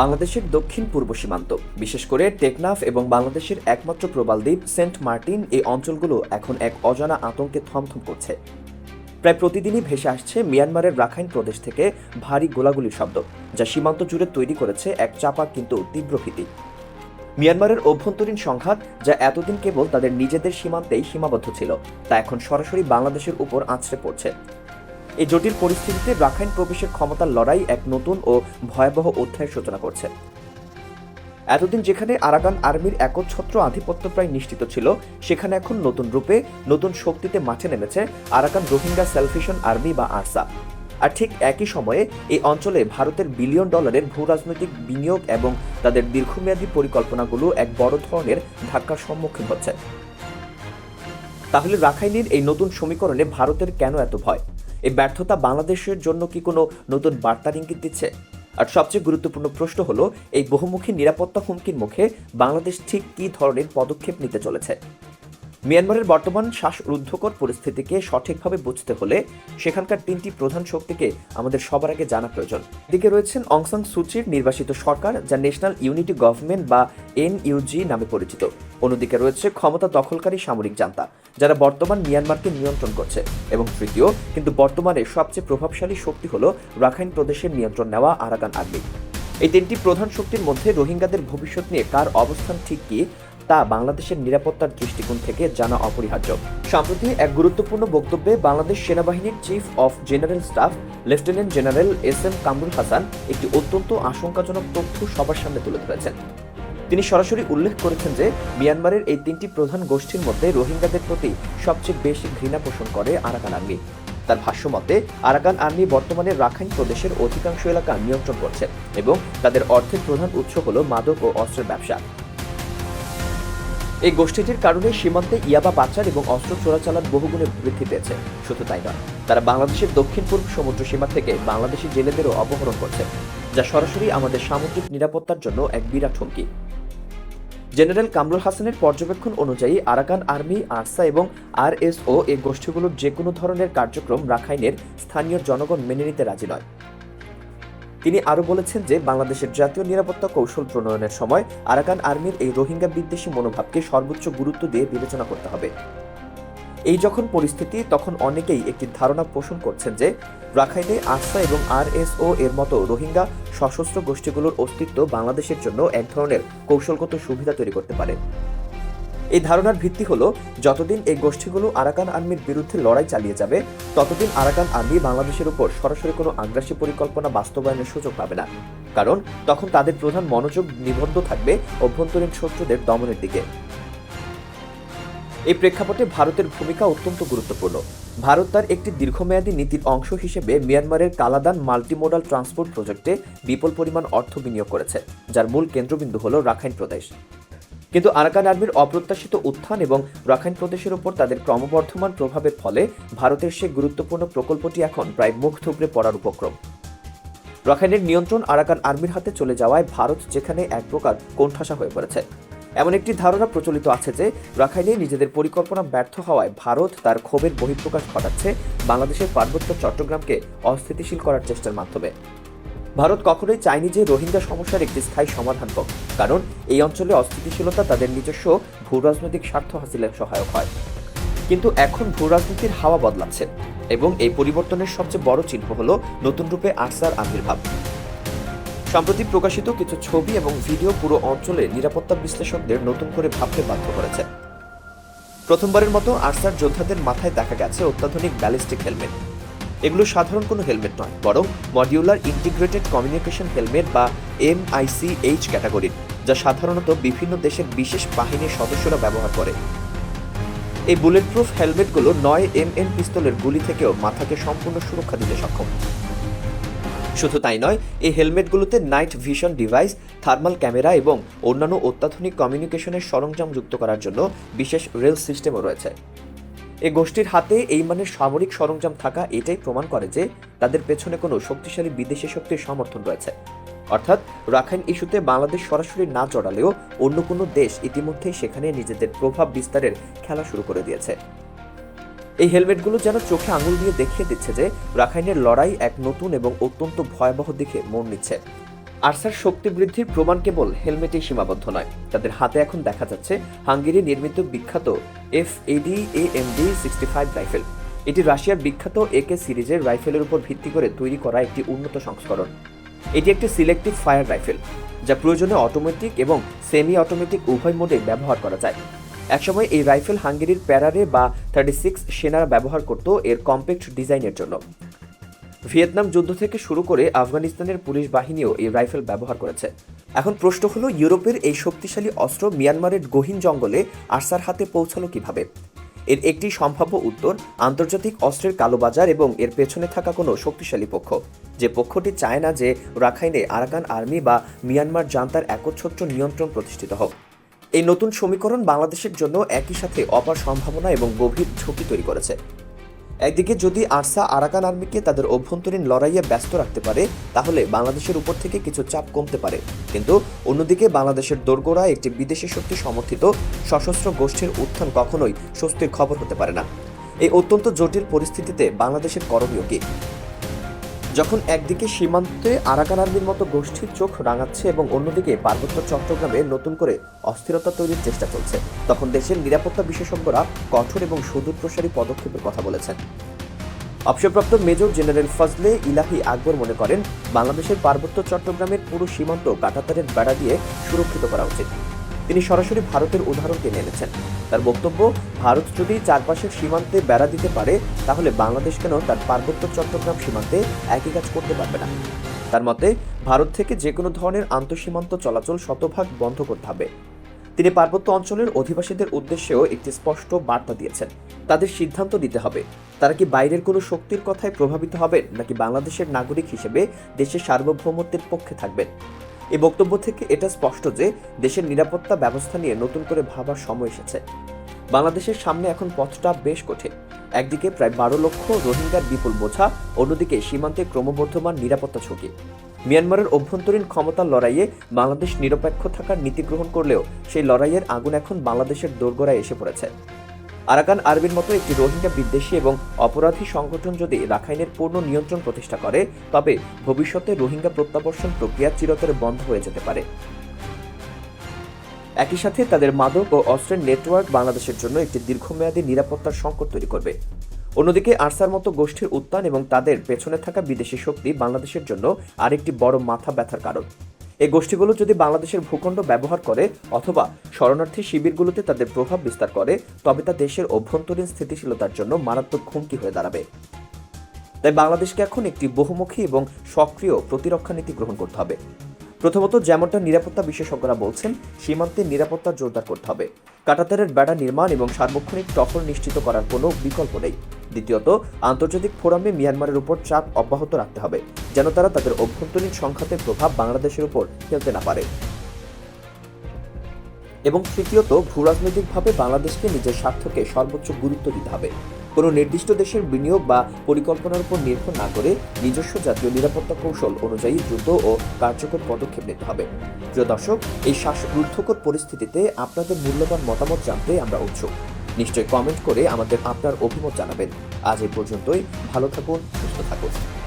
বাংলাদেশের দক্ষিণ পূর্ব সীমান্ত। বিশেষ করে টেকনাফ এবং বাংলাদেশের একমাত্র প্রবাল দ্বীপ সেন্ট মার্টিন এই অঞ্চলগুলো এখন এক অজানা আতঙ্কে থমথম করছে। প্রায় প্রতিদিনই ভেসে আসছে মিয়ানমারের রাখাইন প্রদেশ থেকে ভারী গোলাগুলির শব্দ, যা সীমান্ত জুড়ে তৈরি করেছে এক চাপা কিন্তু তীব্র ভীতি। মিয়ানমারের অভ্যন্তরীণ সংঘাত, যা এতদিন কেবল তাদের নিজেদের সীমান্তেই সীমাবদ্ধ ছিল, তা এখন সরাসরি বাংলাদেশের উপর আছড়ে পড়ছে। এই জটিল পরিস্থিতিতে রাখাইন প্রবেশের ক্ষমতার লড়াই এক নতুন ও ভয়াবহ অধ্যায়ের সূচনা করছে। এতদিন যেখানে আরাকান আর্মির একচ্ছত্র আধিপত্য প্রায় নিশ্চিত ছিল, সেখানে এখন নতুন রূপে, নতুন শক্তিতে মাঠে নেমেছে আরাকান রোহিঙ্গা সেলফিশন আর্মি বা আরসা। আর ঠিক একই সময়ে এই অঞ্চলে ভারতের বিলিয়ন ডলারের ভূ রাজনৈতিক বিনিয়োগ এবং তাদের দীর্ঘমেয়াদী পরিকল্পনাগুলো এক বড় ধরনের ধাক্কার সম্মুখীন হচ্ছে। তাহলে রাখাইনের এই নতুন সমীকরণে ভারতের কেন এত ভয়? এই ব্যর্থতা বাংলাদেশের জন্য কি কোনো নতুন বার্তার ইঙ্গিত দিচ্ছে? আর সবচেয়ে গুরুত্বপূর্ণ প্রশ্ন হলো, এই বহুমুখী নিরাপত্তা হুমকির মুখে বাংলাদেশ ঠিক কী ধরনের পদক্ষেপ নিতে চলেছে? মিয়ানমারের বর্তমান শ্বাসরুদ্ধকর পরিস্থিতিকে সঠিকভাবে বুঝতে হলে সেখানকার তিনটি প্রধান শক্তিকে আমাদের সবার আগে জানা প্রয়োজন। এদিকে রয়েছেন অংসাং সুচির নির্বাসিত সরকার, যা ন্যাশনাল ইউনিটি গভর্নমেন্ট বা এনইউজি নামে পরিচিত। অন্যদিকে রয়েছে ক্ষমতা দখলকারী সামরিক জান্তা, যারা বর্তমান মিয়ানমারকে নিয়ন্ত্রণ করছে। এবং তৃতীয়, কিন্তু বর্তমানে সবচেয়ে প্রভাবশালী শক্তি হল রাখাইন প্রদেশের নিয়ন্ত্রণ নেওয়া আরাকান আর্মি। এই তিনটি প্রধান শক্তির মধ্যে রোহিঙ্গাদের ভবিষ্যৎ নিয়ে কার অবস্থান ঠিক কি তা বাংলাদেশের নিরাপত্তার দৃষ্টিকোণ থেকে জানা অপরিহার্য। সম্প্রতি এক গুরুত্বপূর্ণ বক্তব্যে বাংলাদেশ সেনাবাহিনীর chief of general staff lieutenant general S M Kamrul Hasan একটি অত্যন্ত আশঙ্কাজনক তথ্য সবার সামনে তুলে ধরেছেন। তিনি সরাসরি উল্লেখ করেছেন যে, মিয়ানমারের এই তিনটি প্রধান গোষ্ঠীর মধ্যে রোহিঙ্গাদের প্রতি সবচেয়ে বেশি ঘৃণা পোষণ করে আরাকান আর্মি। তার ভাষ্য মতে, আরাকান আর্মি বর্তমানে রাখাইন প্রদেশের অধিকাংশ এলাকা নিয়ন্ত্রণ করছে এবং তাদের অর্থের প্রধান উৎস হল মাদক ও অস্ত্রের ব্যবসা। এই গোষ্ঠীটির কারণে সীমান্তে ইয়াবা পাচার এবং অস্ত্র চোরাচালান বহুগুণে বৃদ্ধি পেয়েছে, শুধু তাই নয়। তারা বাংলাদেশের দক্ষিণ পূর্ব সমুদ্র সীমা থেকে বাংলাদেশি জেলেদেরও অপহরণ করছে, যা সরাসরি আমাদের সামুদ্রিক নিরাপত্তার জন্য এক বিরাট হুমকি। জেনারেল কামরুল হাসানের পর্যবেক্ষণ অনুযায়ী আরাকান আর্মি, আরসা এবং আরএসও এই গোষ্ঠীগুলোর যে কোনো ধরনের কার্যক্রম রাখাইনের স্থানীয় জনগণ মেনে নিতে রাজি নয়। তিনি আরও বলেছেন যে, বাংলাদেশের জাতীয় নিরাপত্তা কৌশল প্রণয়নের সময় আরাকান আর্মির এই রোহিঙ্গা বিদ্বেষী মনোভাবকে সর্বোচ্চ গুরুত্ব দিয়ে বিবেচনা করতে হবে। এই যখন পরিস্থিতি, তখন অনেকেই একটি ধারণা পোষণ করছেন যে, রাখাইনে আস্থা এবং আরএসও এর মতো রোহিঙ্গা সশস্ত্র গোষ্ঠীগুলোর অস্তিত্ব বাংলাদেশের জন্য এক ধরনের কৌশলগত সুবিধা তৈরি করতে পারে। এই ধারণার ভিত্তি হলো, যতদিন এই গোষ্ঠীগুলো আরাকান আর্মির বিরুদ্ধে লড়াই চালিয়ে যাবে, ততদিন আরাকান আর্মি বাংলাদেশের উপর সরাসরি কোনো আগ্রাসী পরিকল্পনা বাস্তবায়নের সুযোগ পাবে না। কারণ, তখন তাদের প্রধান মনোযোগ নিবদ্ধ থাকবে অভ্যন্তরীণ শত্রুদের দমনের দিকে। এই প্রেক্ষাপটে ভারতের ভূমিকা অত্যন্ত গুরুত্বপূর্ণ। ভারত তার একটি দীর্ঘমেয়াদী নীতির অংশ হিসেবে মিয়ানমারের কালাদান মাল্টিমোডাল ট্রান্সপোর্ট প্রজেক্টে বিপুল পরিমাণ অর্থ বিনিয়োগ করেছে, যার মূল কেন্দ্রবিন্দু হল রাখাইন প্রদেশ। কিন্তু আরাকান আর্মির অপ্রত্যাশিত উত্থান এবং রাখাইন প্রদেশের উপর তাদের ক্রমবর্ধমান প্রভাবের ফলে ভারতের সে গুরুত্বপূর্ণ প্রকল্পটি এখন প্রায় মুখ থুবড়ে পড়ার উপক্রম। রাখাইনের নিয়ন্ত্রণ আরাকান আর্মির হাতে চলে যাওয়ায় ভারত যেখানে এক প্রকার কোণঠাসা হয়ে পড়েছে। এমন একটি ধারণা প্রচলিত আছে যে, রাখাইনে নিজেদের পরিকল্পনা ব্যর্থ হওয়ায় ভারত তার ক্ষোভের বহিঃপ্রকাশ ঘটাচ্ছে বাংলাদেশের পার্বত্য চট্টগ্রামকে অস্থিতিশীল করার চেষ্টার মাধ্যমে। ভারত কখনোই চায়নি যে রোহিঙ্গা সমস্যার একটি স্থায়ী সমাধান হোক, কারণ এই অঞ্চলে অস্থিতিশীলতা তাদের নিজস্ব ভূ রাজনৈতিক স্বার্থ হাসিলে সহায়ক হয়। কিন্তু এখন ভূ রাজনীতির হাওয়া বদলাচ্ছে এবং এই পরিবর্তনের সবচেয়ে বড় চিহ্ন হল নতুন রূপে আরসার আবির্ভাব। সম্প্রতি প্রকাশিত কিছু ছবি এবং ভিডিও পুরো অঞ্চলে নিরাপত্তা বিশ্লেষকদের নতুন করে ভাবতে বাধ্য করেছে। প্রথমবারের মতো আরসার যোদ্ধাদের মাথায় দেখা গেছে অত্যাধুনিক ব্যালিস্টিক হেলমেট। এগুলো সাধারণ কোনো হেলমেট নয়, বরং মডিউলার ইন্টিগ্রেটেড কমিউনিকেশন হেলমেট বা এম এমআইসিএইচ ক্যাটাগরির যা সাধারণত বিভিন্ন দেশের বিশেষ বাহিনীর সদস্যরা ব্যবহার করে। এই বুলেট প্রুফ হেলমেটগুলো নয় এম এন পিস্তলের গুলি থেকেও মাথাকে সম্পূর্ণ সুরক্ষা দিতে সক্ষম। শুধু তাই নয়, এই হেলমেটগুলোতে night vision device, thermal camera এবং অন্যান্য অত্যাধুনিক কমিউনিকেশনের সরঞ্জাম যুক্ত করার জন্য বিশেষ রেল সিস্টেমও রয়েছে। এই গোষ্ঠীর হাতে এই মানের সামরিক সরঞ্জাম থাকা এটাই প্রমাণ করে যে তাদের পেছনে কোনো শক্তিশালী বিদেশি শক্তির সমর্থন রয়েছে। অর্থাৎ রাখাইন ইস্যুতে বাংলাদেশ সরাসরি না জড়ালেও অন্য কোনো দেশ ইতিমধ্যেই সেখানে নিজেদের প্রভাব বিস্তারের খেলা শুরু করে দিয়েছে। এই হেলমেটগুলো যেন চোখে আঙুল দিয়ে দেখিয়ে দিচ্ছে যে রাখাইনের লড়াই এক নতুন এবং অত্যন্ত ভয়াবহ দিকে মোড় নিচ্ছে। আরসার শক্তি বৃদ্ধির প্রমাণ কেবল হেলমেটেই সীমাবদ্ধ নয়। তাদের হাতে এখন দেখা যাচ্ছে হাঙ্গেরি নির্মিত বিখ্যাত F AD M D sixty five rifle. এটি রাশিয়ার বিখ্যাত একে সিরিজের রাইফেলের উপর ভিত্তি করে তৈরি করা একটি উন্নত সংস্করণ। এটি একটি সিলেক্টিভ ফায়ার রাইফেল, যা প্রয়োজনে অটোমেটিক এবং সেমি অটোমেটিক উভয় মোডে ব্যবহার করা যায়। একসময় এই রাইফেল হাঙ্গেরির প্যারারে বা থার্টি সিক্স সেনারা ব্যবহার করত এর কম্প্যাক্ট ডিজাইনের জন্য। ভিয়েতনাম যুদ্ধ থেকে শুরু করে আফগানিস্তানের পুলিশ বাহিনীও এই রাইফেল ব্যবহার করেছে। এখন প্রশ্ন হলো, ইউরোপের এই শক্তিশালী অস্ত্র মিয়ানমারের গহীন জঙ্গলে আরসার হাতে পৌঁছালো কীভাবে? এর একটি সম্ভাব্য উত্তর, আন্তর্জাতিক অস্ত্রের কালোবাজার এবং এর পেছনে থাকা কোনো শক্তিশালী পক্ষ। যে পক্ষটি চায় না যে রাখাইনে আরাকান আর্মি বা মিয়ানমার জান্তার একচ্ছত্র নিয়ন্ত্রণ প্রতিষ্ঠিত হোক। এই নতুন সমীকরণ বাংলাদেশের জন্য একই সাথে অপার সম্ভাবনা এবং গভীর ঝুঁকি তৈরি করেছে। একদিকে যদি আরসা আরাকান আর্মিকে তাদের অভ্যন্তরীণ লড়াইয়ে ব্যস্ত রাখতে পারে, তাহলে বাংলাদেশের উপর থেকে কিছু চাপ কমতে পারে। কিন্তু অন্যদিকে বাংলাদেশের দোরগোড়া একটি বিদেশি শক্তি সমর্থিত সশস্ত্র গোষ্ঠীর উত্থান কখনোই স্বস্তির খবর হতে পারে না। এই অত্যন্ত জটিল পরিস্থিতিতে বাংলাদেশের করণীয় কি? যখন একদিকে সীমান্তে আরাকান আর্মির মতো গোষ্ঠীর চোখ রাঙাচ্ছে এবং অন্যদিকে পার্বত্য চট্টগ্রামে নতুন করে অস্থিরতা তৈরির চেষ্টা চলছে, তখন দেশের নিরাপত্তা বিশেষজ্ঞরা কঠোর এবং সুদূরপ্রসারী পদক্ষেপের কথা বলেছেন। অবসরপ্রাপ্ত মেজর জেনারেল ফজলে ইলাহি আকবর মনে করেন, বাংলাদেশের পার্বত্য চট্টগ্রামের পুরো সীমান্ত কাটাতারের বেড়া দিয়ে সুরক্ষিত করা উচিত। তিনি সরাসরি ভারতের উদাহরণ টেনে এনেছেন। তার বক্তব্য, ভারত যদি চারপাশের সীমান্তে বেড়া দিতে পারে, তাহলে বাংলাদেশ কেন তার পার্বত্য চট্টগ্রাম সীমান্তে একই কাজ করতে পারবে না? তার মতে, ভারত থেকে যে কোনো ধরনের আন্তঃসীমান্ত চলাচল শতভাগ বন্ধ করতে হবে। তিনি পার্বত্য অঞ্চলের অধিবাসীদের উদ্দেশ্যেও একটি স্পষ্ট বার্তা দিয়েছেন। তাদের সিদ্ধান্ত নিতে হবে। তারা কি বাইরের কোনো শক্তির কথায় প্রভাবিত হবেন, নাকি বাংলাদেশের নাগরিক হিসেবে দেশের সার্বভৌমত্বের পক্ষে থাকবেন? এই বক্তব্য থেকে এটা স্পষ্ট যে দেশের নিরাপত্তা ব্যবস্থা নিয়ে নতুন করে ভাবার সময় এসেছে। বাংলাদেশের সামনে এখন পথটা বেশ কঠিন। একদিকে প্রায় বারো লক্ষ রোহিঙ্গার বিপুল বোঝা, অন্যদিকে সীমান্তে ক্রমবর্ধমান নিরাপত্তা ঝুঁকি। মিয়ানমারের অভ্যন্তরীণ ক্ষমতার লড়াইয়ে বাংলাদেশ নিরপেক্ষ থাকার নীতি গ্রহণ করলেও সেই লড়াইয়ের আগুন এখন বাংলাদেশের দোরগোড়ায় এসে পড়েছে। আরাকান আর্মির মতো একটি রোহিঙ্গা বিদ্বেষী এবং অপরাধী সংগঠন যদি রাখাইনের পূর্ণ নিয়ন্ত্রণ প্রতিষ্ঠা করে, তবে ভবিষ্যতে রোহিঙ্গা প্রত্যাবর্ষণ প্রক্রিয়া চিরতরে বন্ধ হয়ে যেতে পারে। একই সাথে তাদের মাদক ও অস্ত্রের নেটওয়ার্ক বাংলাদেশের জন্য একটি দীর্ঘমেয়াদী নিরাপত্তার সংকট তৈরি করবে। অন্যদিকে আরসার মতো গোষ্ঠীর উত্থান এবং তাদের পেছনে থাকা বিদেশি শক্তি বাংলাদেশের জন্য আরেকটি বড় মাথা ব্যথার কারণ। এই গোষ্ঠীগুলো যদি বাংলাদেশের ভূখণ্ড ব্যবহার করে অথবা শরণার্থী শিবিরগুলোতে তাদের প্রভাব বিস্তার করে, তবে তা দেশের অভ্যন্তরীণ স্থিতিশীলতার জন্য মারাত্মক হুমকি হয়ে দাঁড়াবে। তাই বাংলাদেশকে এখন একটি বহুমুখী এবং সক্রিয় প্রতিরক্ষা নীতি গ্রহণ করতে হবে। প্রথমত যেমনটা নিরাপত্তা বিশেষজ্ঞরা বলছেন, সীমান্তে নিরাপত্তা জোরদার করতে হবে। কাটাতারের বেড়া নির্মাণ এবং সার্বক্ষণিক টহল নিশ্চিত করার কোনো বিকল্প নেই। দ্বিতীয়ত, আন্তর্জাতিক ফোরামে মিয়ানমারের উপর চাপ অব্যাহত রাখতে হবে, যেন তারা তাদের অভ্যন্তরীণ সংঘাতের প্রভাব বাংলাদেশের উপর ফেলতে না পারে। এবং তৃতীয়ত, ভূরাজনৈতিকভাবে বাংলাদেশকে নিজের স্বার্থকে সর্বোচ্চ গুরুত্ব দিতে হবে। কোনো নির্দিষ্ট দেশের বিনিয়োগ বা পরিকল্পনার উপর নির্ভর না করে নিজস্ব জাতীয় নিরাপত্তা কৌশল অনুযায়ী দ্রুত ও কার্যকর পদক্ষেপ নিতে হবে। প্রিয় দর্শক, এই শ্বাসরুদ্ধকর পরিস্থিতিতে আপনাদের মূল্যবান মতামত জানতে আমরা উৎসুক। নিশ্চয়ই কমেন্ট করে আমাদের আপনার অভিমত জানাবেন। আজ এই পর্যন্তই। ভালো থাকুন, সুস্থ থাকুন।